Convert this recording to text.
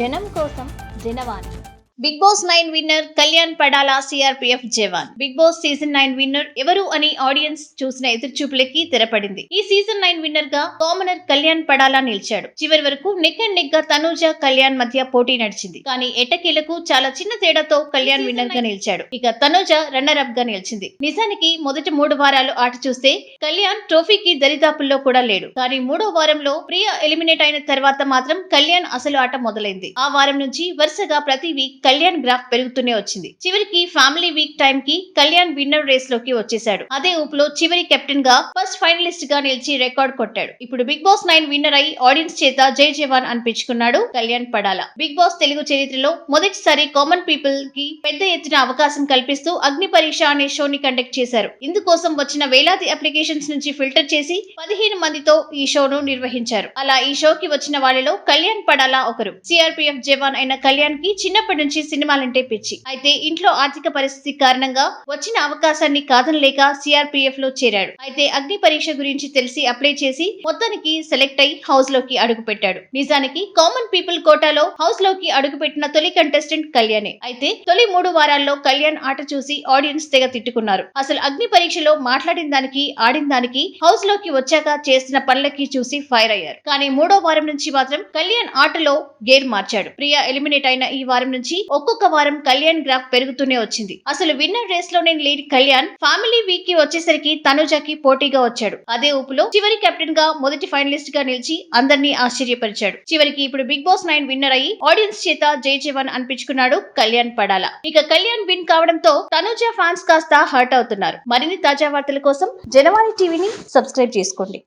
జనం కోసం Janavani Bigg Boss nine winner Kalyan Padala CRPF జవాన్ Bigg Boss season nine winner ఎవరు అని ఆడియన్స్ చూసిన ఎదురుచూపులకి తెరపడింది. ఈ సీజన్ నైన్ విన్నర్గా కామనర్ కళ్యాణ్ పడాలా నిలిచాడు. చివరి వరకు నెక్ అండ్ నెక్గా తనూజ కళ్యాణ్ మధ్య పోటీ నడిచింది. కానీ ఎటకీలకు చాలా చిన్న తేడాతో కళ్యాణ్ విన్నర్గా నిలిచాడు. ఇక తనూజ రన్నర్ అప్గా నిలిచింది. నిజానికి మొదటి మూడు వారాలు ఆట చూస్తే కళ్యాణ్ ట్రోఫీకి దరిదాపుల్లో కూడా లేడు. కానీ మూడో వారంలో ప్రియ ఎలిమినేట్ అయిన తర్వాత మాత్రం కళ్యాణ్ అసలు ఆట మొదలైంది. ఆ వారం నుంచి వరుసగా ప్రతి వీక్ కళ్యాణ్ గ్రాఫ్ పెరుగుతూనే వచ్చింది. చివరికి ఫ్యామిలీ వీక్ టైం కి కళ్యాణ్ విన్నర్ రేస్లోకి వచ్చేశాడు. అదే ఊపులో చివరి కెప్టెన్గా ఫస్ట్ ఫైనలిస్ట్గా నిలిచి రికార్డ్ కొట్టాడు. ఇప్పుడు బిగ్ బాస్ నైన్ విన్నర్ అయి ఆడియన్స్ చేత జై జవాన్ అనిపించుకున్నాడు కళ్యాణ్ పడాల. బిగ్ బాస్ తెలుగు చరిత్రలో మొదటిసారి కామన్ పీపుల్కి పెద్ద ఎత్తున అవకాశం కల్పిస్తూ అగ్ని పరీక్ష అనే షోని కండక్ట్ చేశారు. ఇందుకోసం వచ్చిన వేలాది అప్లికేషన్స్ నుంచి ఫిల్టర్ చేసి పదిహేను మందితో ఈ షోను నిర్వహించారు. అలా ఈ షోకి వచ్చిన వాళ్ళలో కళ్యాణ్ పడాలా ఒకరు. సిఆర్పిఎఫ్ జవాన్ అయిన కళ్యాణ్కి చిన్నప్పటి నుంచి సినిమాలంటే పిచ్చి. అయితే ఇంట్లో ఆర్థిక పరిస్థితి కారణంగా వచ్చిన అవకాశాన్ని కాదనలేక సిఆర్పీఎఫ్లో చేరాడు. అయితే అగ్ని పరీక్ష గురించి తెలిసి అప్లై చేసి మొత్తానికి సెలెక్ట్ అయి హౌస్లోకి అడుగు పెట్టాడు. నిజానికి కామన్ పీపుల్ కోటాలో హౌస్లోకి అడుగుపెట్టిన తొలి కంటెస్టెంట్ కళ్యాణే. అయితే తొలి మూడు వారాల్లో కళ్యాణ్ ఆట చూసి ఆడియన్స్ తెగ తిట్టుకున్నారు. అసలు అగ్ని పరీక్షలో మాట్లాడిన దానికి ఆడిన దానికి హౌస్లోకి వచ్చాక చేసిన పనులకి చూసి ఫైర్ అయ్యారు. కానీ మూడో వారం నుంచి మాత్రం కళ్యాణ్ ఆటలో గేర్ మార్చాడు. ప్రియా ఎలిమినేట్ అయిన ఈ వారం నుంచి ఒక్కొక్క వారం కళ్యాణ్ గ్రాఫ్ పెరుగుతూనే వచ్చింది. అసలు విన్నర్ రేస్లోనే లీడ్ కళ్యాణ్ ఫ్యామిలీ వీక్కి వచ్చేసరికి తనుజకి పోటీగా వచ్చాడు. అదే ఊపులో చివరి కెప్టెన్గా మొదటి ఫైనలిస్ట్గా నిలిచి అందరినీ ఆశ్చర్యపరిచాడు. చివరికి ఇప్పుడు బిగ్ బాస్ నైన్ విన్నర్ అయ్యి ఆడియన్స్ చేత జై జవాన్ అనిపించుకున్నాడు కళ్యాణ్ పడాల. ఇక కళ్యాణ్ విన్ కావడంతో తనుజ ఫ్యాన్స్ కాస్త హర్ట్ అవుతున్నారు. మరిన్ని తాజా వార్తల కోసం జనవాణి టీవీని సబ్స్క్రైబ్ చేసుకోండి.